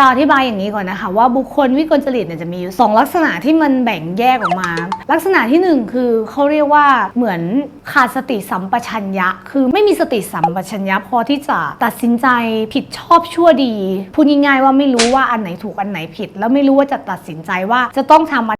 ราอธิบายอย่างนี้ก่อนนะคะ ว่าบุคคลวิกลจริตเนี่ยจะมีอยู่สองลักษณะที่มันแบ่งแยกออกมา ลักษณะที่หนึ่งคือเขาเรียกว่าเหมือนขาดสติสัมปชัญญะ คือไม่มีสติสัมปชัญญะพอที่จะตัดสินใจผิดชอบชั่วดีพูดง่ายๆว่าไม่รู้ว่าอันไหนถูกอันไหนผิด แล้วไม่รู้ว่าจะตัดสินใจว่าจะต้องทำ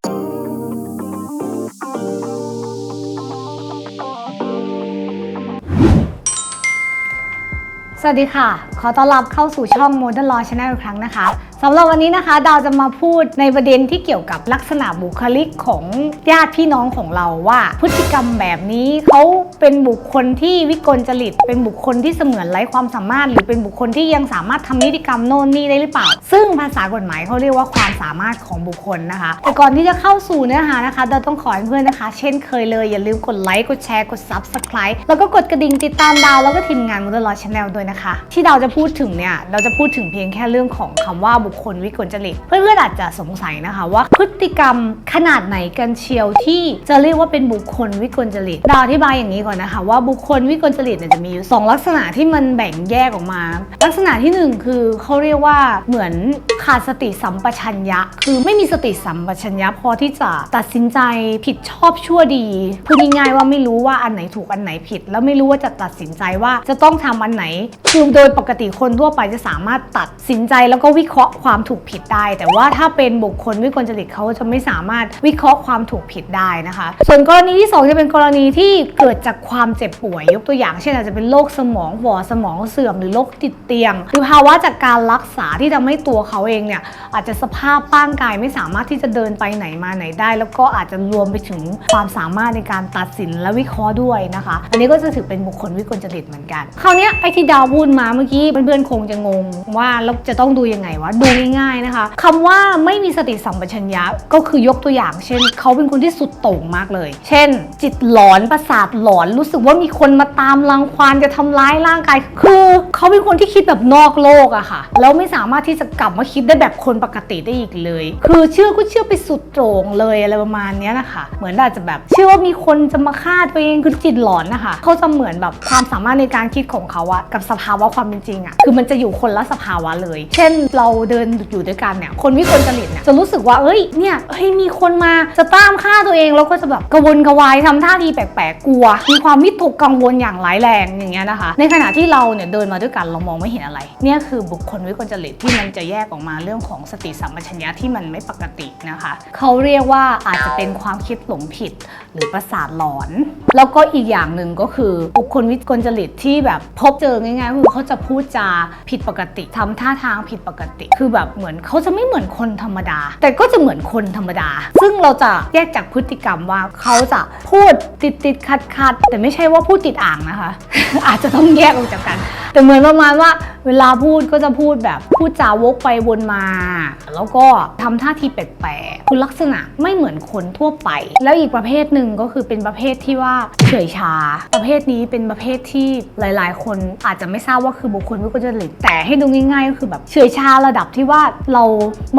สวัสดีค่ะ ขอต้อนรับเข้าสู่ช่อง Modern Law Channel อีกครั้งนะคะ สำหรับวันนี้นะคะดาวจะมาพูดในประเด็นที่เกี่ยวกับลักษณะบุคลิกของญาติพี่น้องของเราว่า พฤติกรรมแบบนี้เขาเป็นบุคคลที่วิกลจริต เป็นบุคคลที่เสมือนไร้ความสามารถ หรือเป็นบุคคลที่ยังสามารถทำนิติกรรมโน่นนี่ได้หรือเปล่า ซึ่งภาษากฎหมายเขาเรียกว่าความสามารถของบุคคลนะคะ แต่ก่อนที่จะเข้าสู่เนื้อหานะคะดาวต้องขอให้เพื่อนนะคะ เช่นเคยเลยอย่าลืมกดไลค์กดแชร์กด Subscribe แล้วก็กดกระดิ่งติดตามดาวแล้วก็ทีมงาน Modern Law Channel ด้วยนะคะ ที่ดาวจะพูดถึงเนี่ยเราจะพูดถึงเพียงแค่เรื่องของคำว่าบุคคลวิกลจริต เพื่อนๆอาจจะสงสัยนะคะว่าพฤติกรรมขนาดไหนกันเชียวที่จะเรียกว่าเป็นบุคคลวิกลจริตดาอธิบายอย่างนี้ก่อนนะคะว่าบุคคลวิกลจริตเนี่ยจะมีอยู่สองลักษณะที่มันแบ่งแยกออกมา ลักษณะที่หนึ่งคือเขาเรียกว่าเหมือนขาดสติสัมปชัญญะ คือไม่มีสติสัมปชัญญะพอที่จะตัดสินใจผิดชอบชั่วดีพูดง่ายๆว่าไม่รู้ว่าอันไหนถูกอันไหนผิด แล้วไม่รู้ว่าจะตัดสินใจว่าจะต้องทำอันไหนคือโดยปกติคนทั่วไปจะสามารถตัดสินใจแล้วก็วิเคราะห์ความถูกผิดได้ แต่ว่าถ้าเป็นบุคคลวิกลจริตเขาจะไม่สามารถวิเคราะห์ความถูกผิดได้นะคะ ส่วนกรณีที่สองจะเป็นกรณีที่เกิดจากความเจ็บป่วย ยกตัวอย่าง เช่นอาจจะเป็นโรคสมองฝ่อสมองเสื่อมหรือโรคติดเตียง หรือภาวะจากการรักษาที่ทำให้ตัวเขาเองเนี่ยอาจจะสภาพร่างกายไม่สามารถที่จะเดินไปไหนมาไหนได้ แล้วก็อาจจะรวมไปถึงความสามารถในการตัดสินและวิเคราะห์ด้วยนะคะ อันนี้ก็จะถือเป็นบุคคลวิกลจริตเหมือนกัน คราวนี้ไอที่ดาวพูดมาเมื่อกี้เพื่อนๆคงจะงงว่าเราจะต้องดูยังไงวะดูง่ายๆนะคะคำว่าไม่มีสติสัมปชัญญะก็คือยกตัวอย่าง เช่น เขาเป็นคนที่สุดโต่งมากเลย เช่น จิตหลอนประสาทหลอนรู้สึกว่ามีคนมาตามรังควานจะทำร้ายร่างกาย คือเขาเป็นคนที่คิดแบบนอกโลกอะค่ะแล้วไม่สามารถที่จะกลับมาคิดได้แบบคนปกติได้อีกเลย คือเชื่อก็เชื่อไปสุดโต่งเลยอะไรประมาณนี้นะคะ เหมือนอาจจะแบบเชื่อว่ามีคนจะมาฆ่าตัวเองคือจิตหลอนนะคะเขาจะเหมือนแบบความสามารถในการคิดของเขาอะกับสภาวะความเป็นจริงอะคือมันจะอยู่คนละสภาวะเลย เช่นเราเดินอยู่ด้วยกันเนี่ยคนวิกลจริตเนี่ยจะรู้สึกว่าเอ้ยเนี่ยเฮ้ยมีคนมาจะตามฆ่าตัวเองแล้วก็จะแบบกระวนกระวายทำท่าทีแปลกๆกลัว มีความวิตกกังวลอย่างร้ายแรงอย่างเงี้ยนะคะ ในขณะที่เราเนี่ยเดินมาด้วยกันเรามองไม่เห็นอะไรเนี่ยคือบุคคลวิกลจริตที่มันจะแยกออกมาเรื่องของสติสัมปชัญญะที่มันไม่ปกตินะคะเขาเรียกว่าอาจจะเป็นความคิดหลงผิด หรือประสาทหลอน แล้วก็อีกอย่างหนึ่งก็คือบุคคลวิกลจริตที่แบบพบเจอง่ายๆคือเขาจะพูดจาผิดปกติทำท่าทางผิดปกติ คือแบบเหมือนเขาจะไม่เหมือนคนธรรมดา แต่ก็จะเหมือนคนธรรมดา ซึ่งเราจะแยกจากพฤติกรรมว่าเขาจะพูดติดติดขัดขัดแต่ไม่ใช่ว่าพูดติดอ่างนะคะ อาจจะต้องแยกออกจากกัน แต่เหมือนประมาณว่าเวลาพูดก็จะพูดแบบพูดจาวกไปวนมา แล้วก็ทำท่าทีแปลกๆคือลักษณะไม่เหมือนคนทั่วไป แล้วอีกประเภทหนึ่งก็คือเป็นประเภทที่ว่าเฉยชา ประเภทนี้เป็นประเภทที่หลาย ๆ คนอาจจะไม่ทราบว่าคือบุคคลวิกลจริตแต่ให้ดูง่าย ๆ ก็คือแบบเฉยชาระดับที่ว่าเรา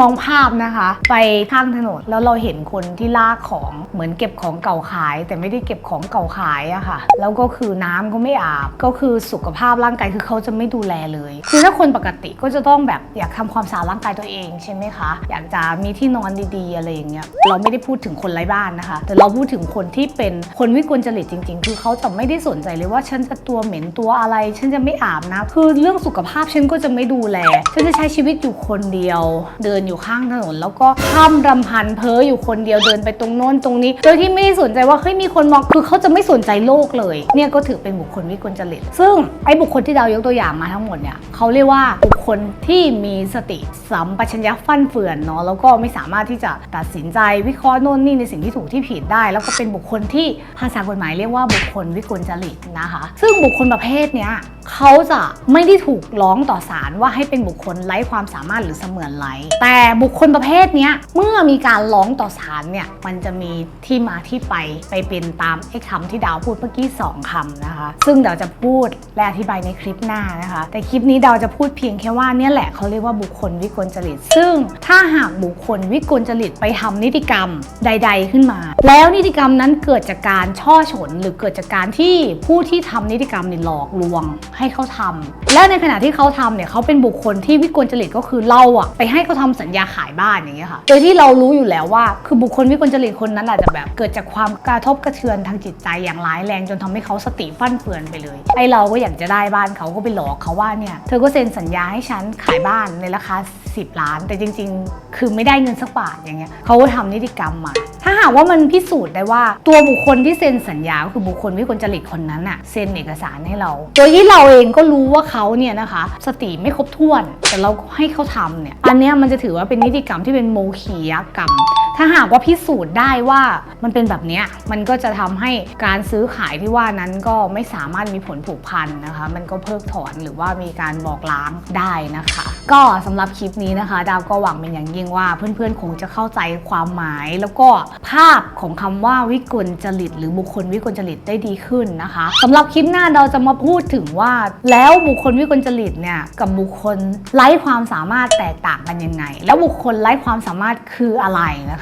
มองภาพนะคะ ไปข้างถนนแล้วเราเห็นคนที่ลากของเหมือนเก็บของเก่าขาย แต่ไม่ได้เก็บของเก่าขายอะค่ะ แล้วก็คือน้ำก็ไม่อาบก็คือสุขภาพร่างกายคือเขาจะไม่ดูแลเลย คือถ้าคนปกติก็จะต้องแบบอยากทำความสะอาดร่างกายตัวเองใช่ไหมคะ อยากจะมีที่นอนดีๆอะไรอย่างเงี้ย เราไม่ได้พูดถึงคนไร้บ้านนะคะ แต่เราพูดถึงคนที่เป็นคนวิกลจริตจริง ๆ คือเขาจะไม่ได้สนใจเลยว่าฉันจะตัวเหม็นตัวอะไร ฉันจะไม่อาบนะ คือเรื่องสุขภาพฉันก็จะไม่ดูแล ฉันจะใช้ชีวิตอยู่คนเดียว เดินอยู่ข้างถนน แล้วก็ข้ามรำพันเพ้ออยู่คนเดียวเดินไปตรงโน้นตรงนี้ โดยที่ไม่ได้สนใจว่าเฮ้ยมีคนมอง คือเขาจะไม่สนใจโลกเลย เนี่ยก็ถือเป็นบุคคลวิกลจริต ซึ่งไอ้บุคคลที่เรายกตัวอย่างมาทั้งหมดเนี่ยเขาเรียกว่าบุคคลที่มีสติสัมปชัญญะฟั่นเฟือนเนาะแล้วก็ไม่สามารถที่จะตัดสินใจวิเคราะห์โน่นนี่ในสิ่งที่ถูกที่ผิดได้ แล้วก็เป็นบุคคลที่ภาษากฎหมายเรียกว่าบุคคลวิกลจริตนะคะ ซึ่งบุคคลประเภทเนี้ยเขาจะไม่ได้ถูกร้องต่อศาลว่าให้เป็นบุคคลไร้ความสามารถหรือเสมือนไร้แต่บุคคลประเภทเนี้ยเมื่อมีการร้องต่อศาลเนี่ยมันจะมีที่มาที่ไปไปเป็นตามไอ้คำที่ดาวพูดเมื่อกี้สองคำนะคะ ซึ่งเดี๋ยวจะพูดและอธิบายในคลิปหน้านะคะ แต่คลิปนี้เราจะพูดเพียงแค่ว่าเนี่ยแหละเขาเรียกว่าบุคคลวิกลจริต ซึ่งถ้าหากบุคคลวิกลจริตไปทำนิติกรรมใด ๆ ขึ้นมา แล้วนิติกรรมนั้นเกิดจากการช่อฉน หรือเกิดจากการที่ผู้ที่ทำนิติกรรมเนี่ยหลอกลวงให้เขาทำและในขณะที่เขาทำเนี่ยเขาเป็นบุคคลที่วิกลจริตก็คือเราอะไปให้เขาทำสัญญาขายบ้านอย่างเงี้ยค่ะ โดยที่เรารู้อยู่แล้วว่า คือบุคคลวิกลจริตคนนั้นอาจจะแบบเกิดจากความกระทบกระเทือนทางจิตใจอย่างร้ายแรงจนทำให้เขาสติฟั่นเฟือนไปเลย ไอเราก็อยากจะได้บ้านเขาก็ไปหลอกเขาว่าเนี่ยเธอก็เซ็นสัญญาให้ฉันขายบ้านในราคา 10 ล้าน แต่จริง ๆ คือไม่ได้เงินสักบาทอย่างเงี้ยเขาก็ทำนิติกรรมมา ถ้าหากว่ามันพิสูจน์ได้ว่าตัวบุคคลที่เซ็นสัญญาก็คือบุคคลวิกลจริตคนนั้นอะเซ็นเอกสารให้เรา โดยที่เราเองก็รู้ว่าเขาเนี่ยนะคะ สติไม่ครบถ้วน แต่เราให้เขาทำเนี่ยอันเนี้ยมันจะถือว่าเป็นนิติกรรมที่เป็นโมคียกรรม ถ้าหากว่าพิสูจน์ได้ว่ามันเป็นแบบนี้มันก็จะทำให้การซื้อขายที่ว่านั้นก็ไม่สามารถมีผลผูกพันนะคะ มันก็เพิกถอนหรือว่ามีการบอกล้างได้นะคะ ก็สำหรับคลิปนี้นะคะ ดาวก็หวังเป็นอย่างยิ่งว่า เพื่อนๆคงจะเข้าใจความหมาย แล้วก็ภาพของคำว่าวิกลจริต หรือบุคคลวิกลจริตได้ดีขึ้นนะคะสำหรับคลิปหน้าเราจะมาพูดถึงว่า แล้วบุคคลวิกลจริตเนี่ยกับบุคคลไร้ความสามารถแตกต่างกันยังไง แล้วบุคคลไร้ความสามารถคืออะไรนะ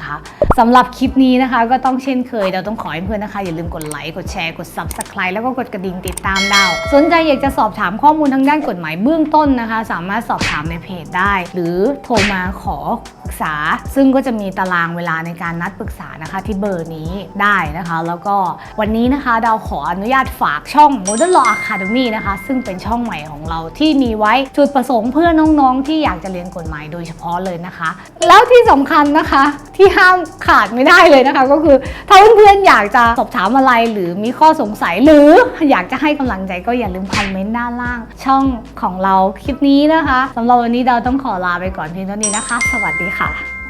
คะสำหรับคลิปนี้นะคะ ก็ต้องเช่นเคยเราต้องขอให้เพื่อนนะคะ อย่าลืมกดไลค์กดแชร์กด subscribe แล้วก็กดกระดิ่งติดตามดาวสนใจอยากจะสอบถามข้อมูลทางด้านกฎหมายเบื้องต้นนะคะ สามารถสอบถามในเพจได้ หรือโทรมาขอปรึกษา ซึ่งก็จะมีตารางเวลาในการนัดปรึกษานะคะ ที่เบอร์นี้ได้นะคะ แล้วก็วันนี้นะคะดาวขออนุญาตฝากช่อง Modern Law Academy นะคะ ซึ่งเป็นช่องใหม่ของเราที่มีไว้จุดประสงค์เพื่อน้องๆ ที่อยากจะเรียนกฎหมายโดยเฉพาะเลยนะคะ แล้วที่สำคัญนะคะที่ห้ามขาดไม่ได้เลยนะคะ ก็คือถ้าเพื่อนๆอยากจะสอบถามอะไรหรือมีข้อสงสัยหรืออยากจะให้กำลังใจก็อย่าลืมคอมเมนต์ด้านล่าง ช่องของเราคลิปนี้นะคะสำหรับวันนี้เราต้องขอลาไปก่อนเพียงเท่านี้นะคะ สวัสดีค่ะ